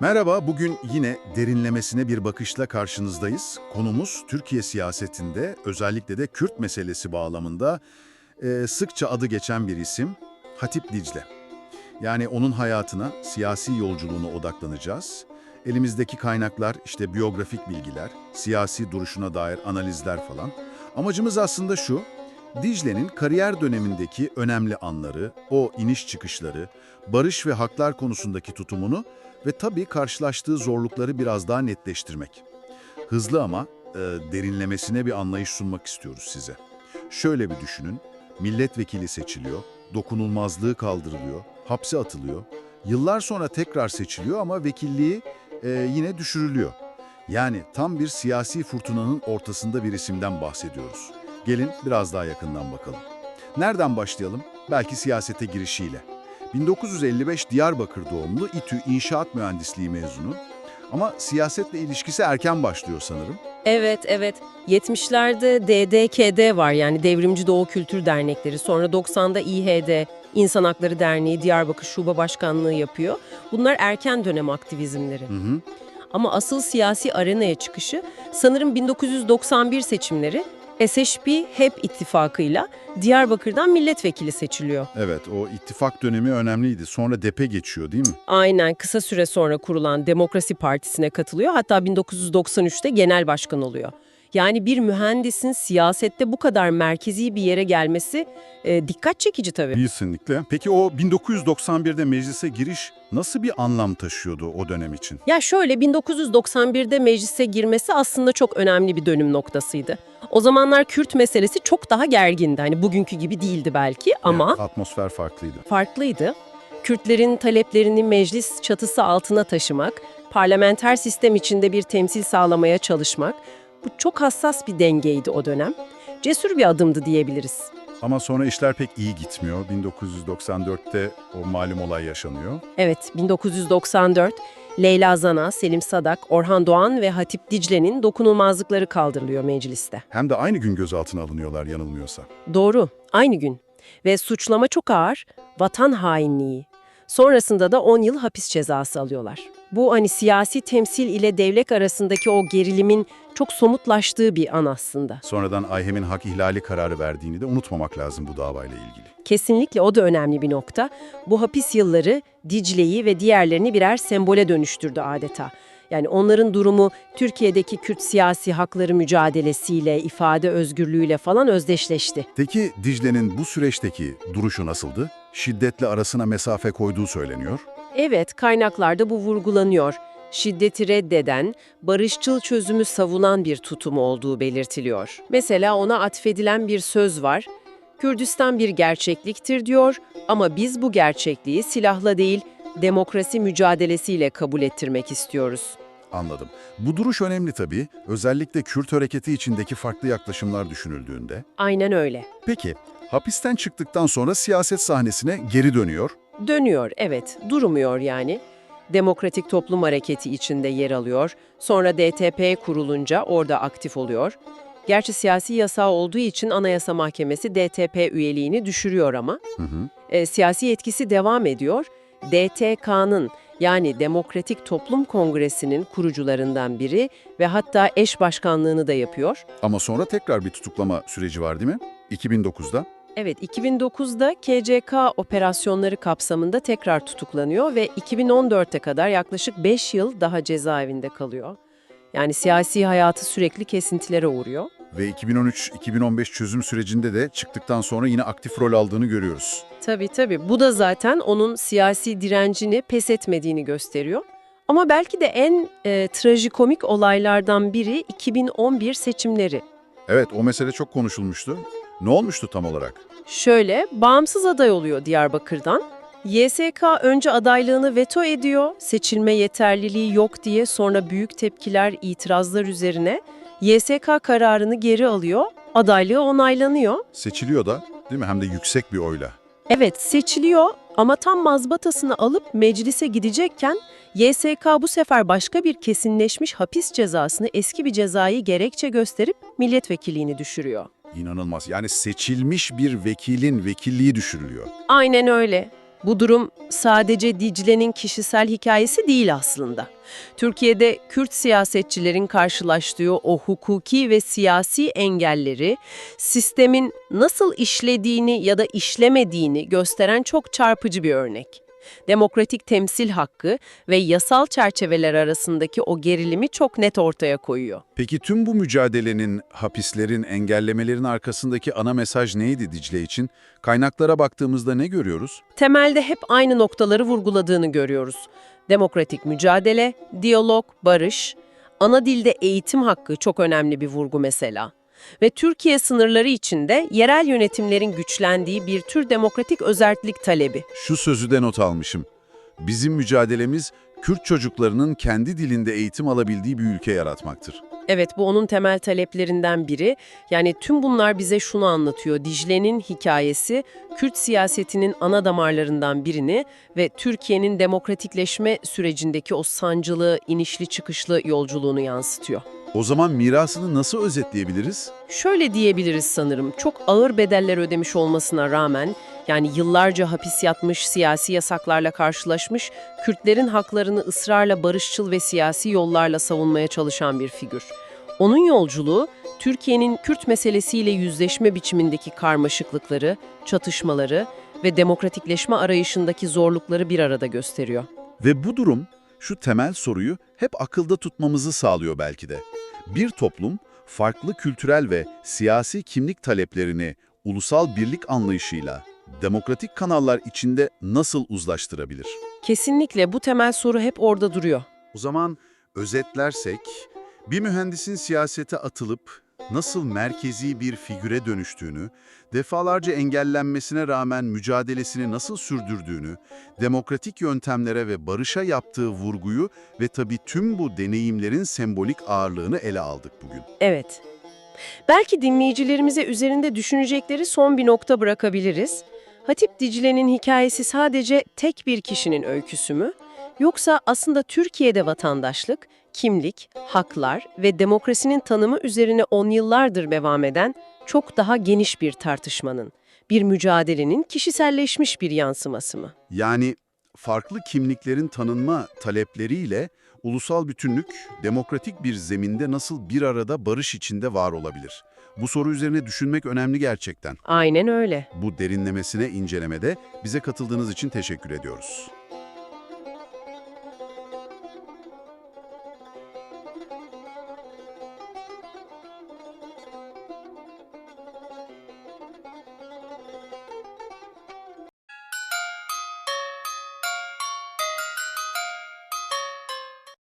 Merhaba, bugün yine derinlemesine bir bakışla karşınızdayız. Konumuz Türkiye siyasetinde, özellikle de Kürt meselesi bağlamında e, sıkça adı geçen bir isim, Hatip Dicle. Yani onun hayatına, siyasi yolculuğuna odaklanacağız. Elimizdeki kaynaklar, işte biyografik bilgiler, siyasi duruşuna dair analizler falan. Amacımız aslında şu, Dicle'nin kariyer dönemindeki önemli anları, o iniş çıkışları, barış ve haklar konusundaki tutumunu ve tabii karşılaştığı zorlukları biraz daha netleştirmek. Hızlı ama e, derinlemesine bir anlayış sunmak istiyoruz size. Şöyle bir düşünün, milletvekili seçiliyor, dokunulmazlığı kaldırılıyor, hapse atılıyor. Yıllar sonra tekrar seçiliyor ama vekilliği e, yine düşürülüyor. Yani tam bir siyasi fırtınanın ortasında bir isimden bahsediyoruz. Gelin biraz daha yakından bakalım. Nereden başlayalım? Belki siyasete girişiyle. 1955 Diyarbakır doğumlu İTÜ İnşaat Mühendisliği mezunu. Ama siyasetle ilişkisi erken başlıyor sanırım. Evet, evet. 70'lerde DDKD var yani Devrimci Doğu Kültür Dernekleri. Sonra 90'da İHD, İnsan Hakları Derneği Diyarbakır Şube Başkanlığı yapıyor. Bunlar erken dönem aktivizmleri. Hı hı. Ama asıl siyasi arenaya çıkışı sanırım 1991 seçimleri SHP HEP ittifakıyla Diyarbakır'dan milletvekili seçiliyor. Evet, o ittifak dönemi önemliydi. Sonra DEP'e geçiyor değil mi? Aynen kısa süre sonra kurulan Demokrasi Partisi'ne katılıyor. Hatta 1993'te genel başkan oluyor. Yani bir mühendisin siyasette bu kadar merkezi bir yere gelmesi e, dikkat çekici tabii. Kesinlikle. Peki o 1991'de meclise giriş nasıl bir anlam taşıyordu o dönem için? Ya şöyle 1991'de meclise girmesi aslında çok önemli bir dönüm noktasıydı. O zamanlar Kürt meselesi çok daha gergindi. Hani bugünkü gibi değildi belki ama Evet, atmosfer farklıydı. farklıydı. Kürtlerin taleplerini meclis çatısı altına taşımak, parlamenter sistem içinde bir temsil sağlamaya çalışmak, bu çok hassas bir dengeydi o dönem. Cesur bir adımdı diyebiliriz. Ama sonra işler pek iyi gitmiyor. 1994'te o malum olay yaşanıyor. Evet, 1994 Leyla Zana, Selim Sadak, Orhan Doğan ve Hatip Dicle'nin dokunulmazlıkları kaldırılıyor mecliste. Hem de aynı gün gözaltına alınıyorlar yanılmıyorsa. Doğru, aynı gün. Ve suçlama çok ağır, vatan hainliği. Sonrasında da 10 yıl hapis cezası alıyorlar. Bu hani siyasi temsil ile devlet arasındaki o gerilimin çok somutlaştığı bir an aslında. Sonradan Ayhem'in hak ihlali kararı verdiğini de unutmamak lazım bu davayla ilgili. Kesinlikle o da önemli bir nokta. Bu hapis yılları Dicle'yi ve diğerlerini birer sembole dönüştürdü adeta. Yani onların durumu Türkiye'deki Kürt siyasi hakları mücadelesiyle, ifade özgürlüğüyle falan özdeşleşti. Peki Dicle'nin bu süreçteki duruşu nasıldı? Şiddetle arasına mesafe koyduğu söyleniyor. Evet, kaynaklarda bu vurgulanıyor. Şiddeti reddeden, barışçıl çözümü savunan bir tutum olduğu belirtiliyor. Mesela ona atfedilen bir söz var. Kürdistan bir gerçekliktir diyor ama biz bu gerçekliği silahla değil, demokrasi mücadelesiyle kabul ettirmek istiyoruz. Anladım. Bu duruş önemli tabii. Özellikle Kürt hareketi içindeki farklı yaklaşımlar düşünüldüğünde. Aynen öyle. Peki, hapisten çıktıktan sonra siyaset sahnesine geri dönüyor. Dönüyor, evet, durmuyor yani. Demokratik Toplum Hareketi içinde yer alıyor. Sonra DTP kurulunca orada aktif oluyor. Gerçi siyasi yasa olduğu için Anayasa Mahkemesi DTP üyeliğini düşürüyor ama. Hı hı. E, siyasi yetkisi devam ediyor. DTK'nın yani Demokratik Toplum Kongresi'nin kurucularından biri ve hatta eş başkanlığını da yapıyor. Ama sonra tekrar bir tutuklama süreci var değil mi? 2009'da. Evet, 2009'da KCK operasyonları kapsamında tekrar tutuklanıyor ve 2014'e kadar yaklaşık 5 yıl daha cezaevinde kalıyor. Yani siyasi hayatı sürekli kesintilere uğruyor. Ve 2013-2015 çözüm sürecinde de çıktıktan sonra yine aktif rol aldığını görüyoruz. Tabii tabii. Bu da zaten onun siyasi direncini pes etmediğini gösteriyor. Ama belki de en e, trajikomik olaylardan biri 2011 seçimleri. Evet, o mesele çok konuşulmuştu. Ne olmuştu tam olarak? Şöyle, bağımsız aday oluyor Diyarbakır'dan. YSK önce adaylığını veto ediyor, seçilme yeterliliği yok diye sonra büyük tepkiler, itirazlar üzerine YSK kararını geri alıyor, adaylığı onaylanıyor. Seçiliyor da, değil mi? Hem de yüksek bir oyla. Evet seçiliyor ama tam mazbatasını alıp meclise gidecekken YSK bu sefer başka bir kesinleşmiş hapis cezasını eski bir cezayı gerekçe gösterip milletvekilliğini düşürüyor. İnanılmaz. Yani seçilmiş bir vekilin vekilliği düşürülüyor. Aynen öyle. Bu durum sadece Dicle'nin kişisel hikayesi değil aslında. Türkiye'de Kürt siyasetçilerin karşılaştığı o hukuki ve siyasi engelleri, sistemin nasıl işlediğini ya da işlemediğini gösteren çok çarpıcı bir örnek. Demokratik temsil hakkı ve yasal çerçeveler arasındaki o gerilimi çok net ortaya koyuyor. Peki tüm bu mücadelenin, hapislerin, engellemelerin arkasındaki ana mesaj neydi Dicle için? Kaynaklara baktığımızda ne görüyoruz? temelde hep aynı noktaları vurguladığını görüyoruz. Demokratik mücadele, diyalog, barış, ana dilde eğitim hakkı çok önemli bir vurgu mesela. Ve Türkiye sınırları içinde yerel yönetimlerin güçlendiği bir tür demokratik özerklik talebi. Şu sözü de not almışım. Bizim mücadelemiz, Kürt çocuklarının kendi dilinde eğitim alabildiği bir ülke yaratmaktır. Evet bu onun temel taleplerinden biri. Yani tüm bunlar bize şunu anlatıyor. Dicle'nin hikayesi Kürt siyasetinin ana damarlarından birini ve Türkiye'nin demokratikleşme sürecindeki o sancılı, inişli çıkışlı yolculuğunu yansıtıyor. O zaman mirasını nasıl özetleyebiliriz? Şöyle diyebiliriz sanırım, çok ağır bedeller ödemiş olmasına rağmen, yani yıllarca hapis yatmış, siyasi yasaklarla karşılaşmış, Kürtlerin haklarını ısrarla barışçıl ve siyasi yollarla savunmaya çalışan bir figür. Onun yolculuğu, Türkiye'nin Kürt meselesiyle yüzleşme biçimindeki karmaşıklıkları, çatışmaları ve demokratikleşme arayışındaki zorlukları bir arada gösteriyor. Ve bu durum şu temel soruyu hep akılda tutmamızı sağlıyor belki de. Bir toplum farklı kültürel ve siyasi kimlik taleplerini ulusal birlik anlayışıyla demokratik kanallar içinde nasıl uzlaştırabilir? Kesinlikle bu temel soru hep orada duruyor. O zaman özetlersek, bir mühendisin siyasete atılıp nasıl merkezi bir figüre dönüştüğünü, defalarca engellenmesine rağmen mücadelesini nasıl sürdürdüğünü, demokratik yöntemlere ve barışa yaptığı vurguyu ve tabii tüm bu deneyimlerin sembolik ağırlığını ele aldık bugün. Evet. Belki dinleyicilerimize üzerinde düşünecekleri son bir nokta bırakabiliriz. Hatip Dicle'nin hikayesi sadece tek bir kişinin öyküsü mü? Yoksa aslında Türkiye'de vatandaşlık, kimlik, haklar ve demokrasinin tanımı üzerine on yıllardır devam eden çok daha geniş bir tartışmanın, bir mücadelenin kişiselleşmiş bir yansıması mı? Yani farklı kimliklerin tanınma talepleriyle ulusal bütünlük demokratik bir zeminde nasıl bir arada barış içinde var olabilir? Bu soru üzerine düşünmek önemli gerçekten. Aynen öyle. Bu derinlemesine incelemede bize katıldığınız için teşekkür ediyoruz.